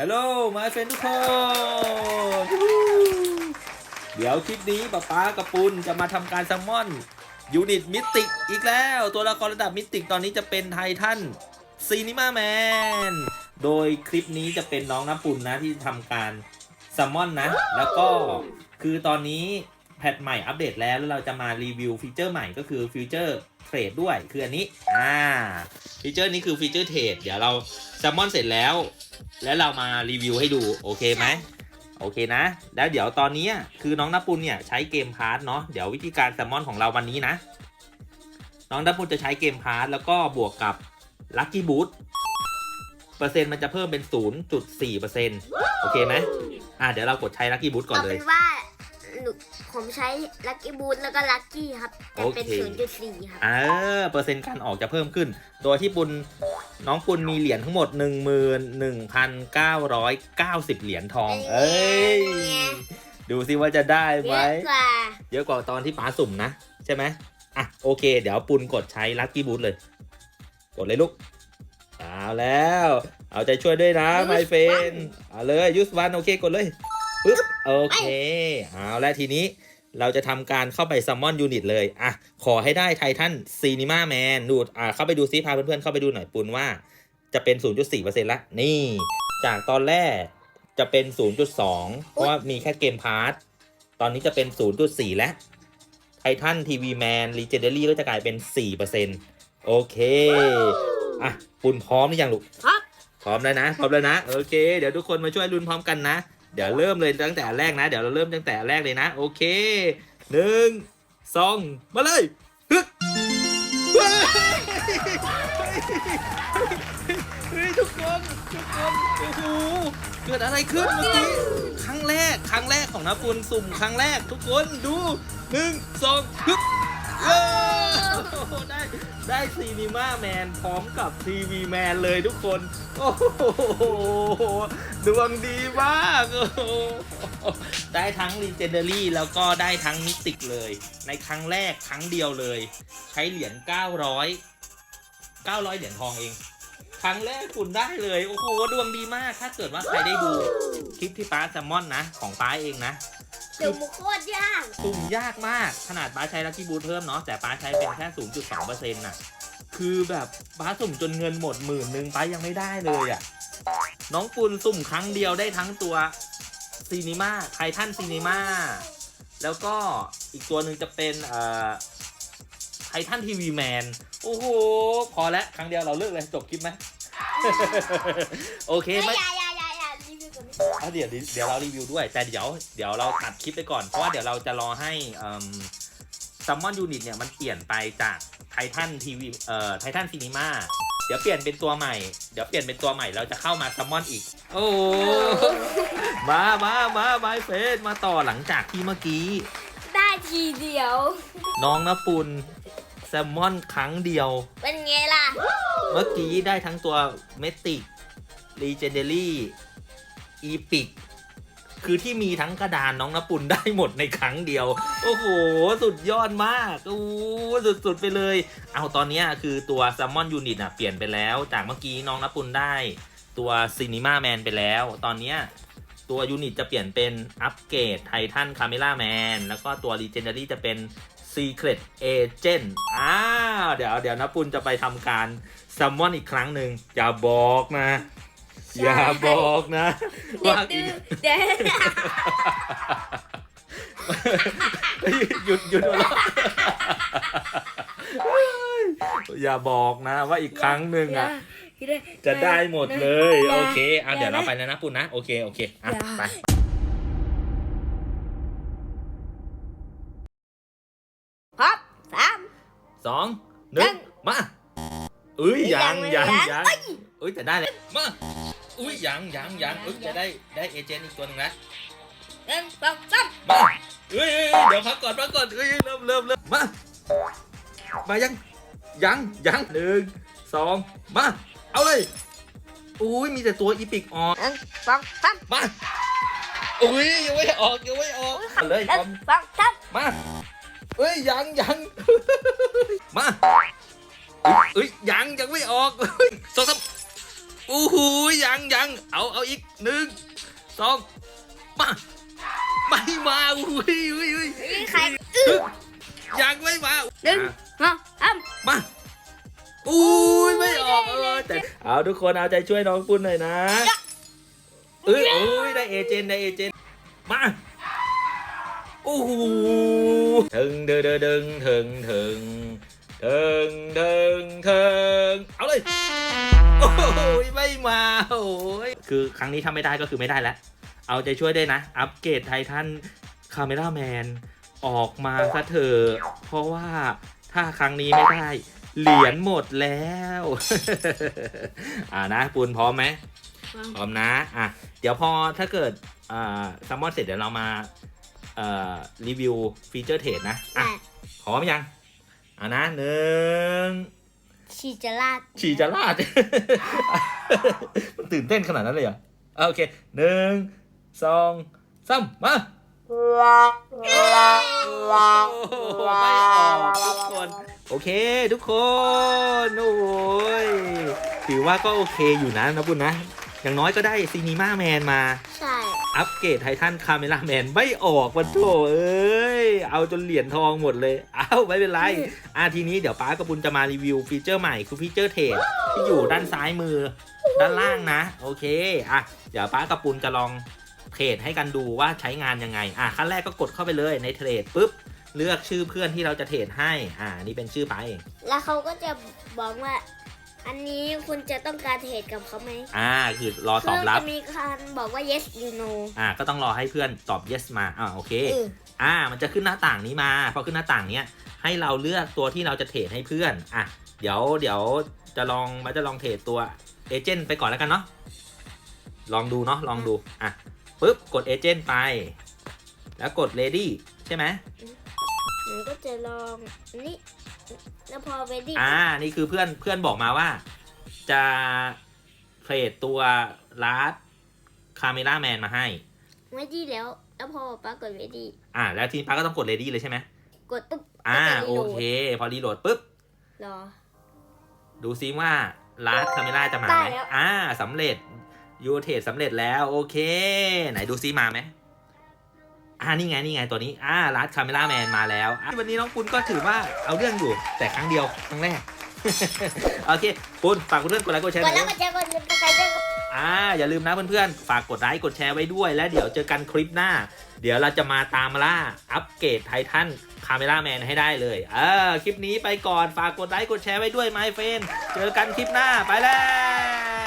ฮัลโหลมาเฟนทุกคนเดี๋ยวคลิปนี้ป๊าป๊ากับปุณจะมาทำการซัมมอนยูนิตมิติกอีกแล้ว ตัวละครระดับมิติกตอนนี้จะเป็นไททันซีนิมาแมนโดยคลิปนี้จะเป็นน้องน้ำปุ่นนะที่ทำการซัมมอนนะ แล้วก็คือตอนนี้แพทใหม่อัปเดตแล้วแล้วเราจะมารีวิวฟีเจอร์ใหม่ก็คือฟีเจอร์เทรดด้วยคืออันนี้อ่าฟีเจอร์นี้คือฟีเจอร์เทรดเดี๋ยวเราซัมมอนเสร็จแล้ว แล้วเรามารีวิวให้ดูโอเคไหมโอเคนะ แล้วเดี๋ยวตอนนี้คือน้องนับปุลเนี่ยใช้เกมพาร์ทเนาะเดี๋ยววิธีการแซลมอนของเราวันนี้นะ น้องนับปุลจะใช้เกมพาร์ทแล้วก็บวกกับลัคกี้บูทเปอร์เซ็นต์มันจะเพิ่มเป็น 0.4%เปอร์เซ็นต์โอเคไหมอะเดี๋ยวเรากดใช้ลัคกี้บูทก่อนเลยว่า หนูผมใช้ลัคกี้บูทแล้วก็ลัคกี้ครับจะเป็น โอเคศูนย์จุดสี่ครับเออเปอร์เซ็นต์การออกจะเพิ่มขึ้นโดยที่ปุลน้องปุลมีเหรียญทั้งหมด 11,990 เหรียญทอง เอ้ย ดูซิว่าจะได้เยไหม อะกว่า เยอะกว่าตอนที่ป๋าสุ่มนะ ใช่ไหมอะ โอเค เดี๋ยวปุลกดใช้ลัคกี้บูทเลย กดเลยลูก เอาแล้ว เอาใจช่วยด้วยนะไมเฟนเอาเลยยูสวันโอเค กดเลยปึ๊บ โอเค เอาแล้วทีนี้เราจะทำการเข้าไปซัมมอนยูนิตเลย อะ ขอให้ได้ไททันซีนิมาแมนดูอะเข้าไปดูซิพาเพื่อนๆเข้าไปดูหน่อยปุลว่า จะเป็น 0.4%ละนี่ จากตอนแรกจะเป็น 0.2 เพราะว่ามีแค่เกมพาร์ทตอนนี้จะเป็น 0.4 แล้วไททันทีวีแมนรีเจนเดอรี่ก็จะกลายเป็น 4%โอเค อะปุณพร้อมหรือยังลูก ครับ พร้อมแล้วนะ พร้อมแล้วนะ โอเค เดี๋ยวทุกคนมาช่วยลุ้นพร้อมกันนะ เดี๋ยวเริ่มเลยตั้งแต่แรกนะ เดี๋ยวเราเริ่มตั้งแต่แรกเลยนะ โอเคหนึ่งสองมาเลยฮึเฮ้ยทุกคนทุกคนโอ้โหเกิดอะไรขึ้นเมื่อกี้ครั้งแรกครั้งแรกของน้าปุณสุ่มครั้งแรกทุกคนดูหนึ่งสองฮึบ ได้ได้ซีนีมาแมนพร้อมกับทีวีแมนเลยทุกคน โอ้โหดวงดีมากได้ทั้งลีเจนเดอรี่แล้วก็ได้ทั้งมิติกเลย ในครั้งแรกครั้งเดียวเลย ใช้เหรียญ900 900 เหรียญทองเอง ครั้งแรกคุณได้เลย โอ้โหดวงดีมาก ถ้าเกิดว่าใครได้ดูคลิปที่ป้าแซลมอนนะ ของป้าเองนะเดี๋ยวมุโคตรยากสุ่มยากมาก ขนาดป้าใช้ลัคกี้บูทเพิ่มเนาะแต่ป้าใช้เป็นแค่ 0.2%น่ะ คือแบบป้าสุ่มจนเงินหมดหมื่นหนึ่งป้ายังไม่ได้เลยอะ่ะ น้องปุณสุ่มครั้งเดียวได้ทั้งตัวซีนีมาไททันซีนีมาแล้วก็อีกตัวหนึ่งจะเป็นเอ่อไททันทีวีแมนโอ้โห พอแล้วครั้งเดียวเราเลิกเลยจบคลิปไหมโอเคไม่ไหมอย่าอย่าอย่าอย่ารีวิวก่อนอะเดี๋ยวเดี๋ยวเรารีวิวด้วย แต่เดี๋ยวเดี๋ยวเราตัดคลิปไปก่อน เพราะว่าเดี๋ยวเราจะรอให้ซัมมอนยูนิตเนี่ยมันเปลี่ยนไปจากไททันทีวีเอ่อไททันซีนีมาเดี๋ยวเปลี่ยนเป็นตัวใหม่ เดี๋ยวเปลี่ยนเป็นตัวใหม่เราจะเข้ามาซัมมอนอีก โอ้โหมามามาไมเฟสมาต่อหลังจากที่เมื่อกี้ ได้ทีเดียว น้องนปุล แซลมอนครั้งเดียว เป็นไงล่ะ เมื่อกี้ได้ทั้งตัวเมติกรีเจนเดอรี่อีพิกคือที่มีทั้งกระดานน้องนปุลได้หมดในครั้งเดียว โอ้โห สุดยอดมากโอ้สุดๆไปเลย เอาตอนเนี้ยคือตัวแซมมอนยูนิตอะเปลี่ยนไปแล้ว จากเมื่อกี้น้องนปุลได้ตัวซีนิมาแมนไปแล้ว ตอนเนี้ยตัวยูนิตจะเปลี่ยนเป็นอัปเกรดไททันคาเมล่าแมนแล้วก็ตัว Legendary จะเป็น Secret Agent อ้าวเดี๋ยวเดี๋ยวนปุลจะไปทำการซัมมอนอีกครั้งหนึ่งอย่าบอกนะ อย่าบอกนะเด็ดว่าดื้อีอกเด็ดหยุดหยุดหัวเราะอย่าบอกนะว่าอีกครั้งหนึ่งอะ จะได้หมดเลย โอเคอะเดี๋ยวเราไปนะนะปุณนะ โอเค โอเคอะไป สองหนึ่งมาเอ้ยยังยัยังงยังเอ้ยเอ้ยแต่ได้เลยมาอุ้ยยังยังยังเอ้ยจะได้ได้เอเจนต์อีกตัวหนึ่งนะหนึ่งสองสามมาเอ้ยเอ้ยเอ้ยเดี๋ยวพักก่อนพักก่อนเอ้ยเริ่มเริ่มเริ่มมามายังยังยังหนึ่งสองมาเอาเลยอุ้ยมีแต่ตัวอีพิกออกหนึ่งสองสามมาอุ้ยยังไม่ออกยังไม่ออกเอาเลยหนึ่พร้อมงสองสามมาเอ้ยยังยัง มาเอ้ยยังยังไม่ออกเฮ้ยสองสามโอ้โหยังยังเอาเอาอีกหนึ่งสองมาไม่มาอุ้ยอุ้ยอุ้ยนี่ใครยังไม่มาหนึ่งอะฮะอ้ำมาอุ้ยไม่ออกเออแต่เอาทุกคนเอาใจช่วยน้องปุ้นหน่อยนะเอ้ยโอ้ยได้เอเจนต์ได้เอเจนต์มาโอ้โหถึงเดิงเดิงเดิงถึงถึง เดิงเดิงเดิงเอาเลย โอ้ยไม่มาโอ้ยคือครั้งนี้ทำไม่ได้ก็คือไม่ได้แล้ว เอาใจช่วยด้วยนะ อัปเกรดไททันคาเมราแมนออกมาซะเถอะเพราะว่าถ้าครั้งนี้ไม่ได้ เหรียญหมดแล้ว อ่านะปูนพร้อมไหมพร้อมนะ อะ เดี๋ยวพอถ้าเกิดอ่าซัมมอนเสร็จเดี๋ยวเรามา เอ่อ รีวิวฟีเจอร์เทรดนะ อะอะพร้อมยัง อ่านะหนึ่งชีจะลาดฉี่จะลาด มันตื่นเต้นขนาดนั้นเลยเหรออะโอเคหนึ่งสองสามมาโอ้โหไม่ออกทุกคน โอเค ทุกคนโอ้ยถือว่าก็โอเคอยู่นะนะบุญนะ อย่างน้อยก็ได้ซีนีมาแมนมา ใช่ อัปเกรดไททันคาเมราแมนไม่ออกวันโถเอ้ย เอาจนเหรียญทองหมดเลย เอ้าไม่เป็นไรอะทีนี้เดี๋ยวป้ากับบุญจะมารีวิวฟีเจอร์ใหม่คือฟีเจอร์เทรดที่อยู่ด้านซ้ายมือด้านล่างนะ โอเค อะ เดี๋ยวป้ากับบุญจะลองเทรดให้กันดูว่าใช้งานยังไง อะขั้นแรกก็กดเข้าไปเลยในเทรดปุ๊บเลือกชื่อเพื่อนที่เราจะเทรดให้ อ่า นี่เป็นชื่อป้าเองแล้วเขาก็จะบอกว่า อันนี้คุณจะต้องการเทรดกับเขาไหมอ่าคือรอตอบรับจะมีการบอกว่า yes you know อ่าก็ต้องรอให้เพื่อนตอบ yes มาอ่าโอเคเอออ่า มันจะขึ้นหน้าต่างนี้มาพอขึ้นหน้าต่างเนี้ยให้เราเลือกตัวที่เราจะเทรดให้เพื่อนอะเดี๋ยวเดี๋ยวจะลองมาจะลองเทรดตัวเอเจนต์ไปก่อนแล้วกันเนาะลองดูเนาะลองดูอะปุ๊บกดเอเจนต์ไป แล้วกด ready ใช่ไหม หนูก็จะลองอันนี้ แล้วพอเวดี้อ่า นี่คือเพื่อนเพื่อนบอกมาว่า จะเทรดตัวลาร์ดคาเมล่าแมนมาให้เวดี้แล้ว แล้วพอป้ากดเวดี้อ่า แล้วทีนี้ป้าก็ต้องกด ready เลยใช่ไหมกดปุ๊บอ่าก็จะรีโอโหลดเค พอรีโหลดปุ๊บรอดูซิว่าลาร์ดคาเมล่าจะมาไหมได้แล้วอ่าสำเร็จยูเทสสำเร็จแล้ว โอเค ไหนดูซิมาไหม อ่านี่ไงนี่ไงตัวนี้อ่าลาร์ดคาเมล่าแมนมาแล้วอะวันนี้น้องปุณก็ถือว่าเอาเรื่องอยู่แต่ครั้งเดียวครั้งแรกโอเคปุณฝากเพื่อนๆกดไลค์กดแชร์หกน่ดอยแล้วนะก็จะกดจะใครจะอ่าอย่าลืมนะเพื่อนๆฝากกดไลค์กดแชร์ไว้ด้วยแล้วเดี๋ยวเจอกันคลิปหน้า เดี๋ยวเราจะมาตามล่าอัปเกรดไททันคาเมล่าแมนให้ได้เลยเออคลิปนี้ไปก่อนฝากกดไลค์กดแชร์ไว้ด้วยไมเฟนเจอกันคลิปหน้าไปแล้ว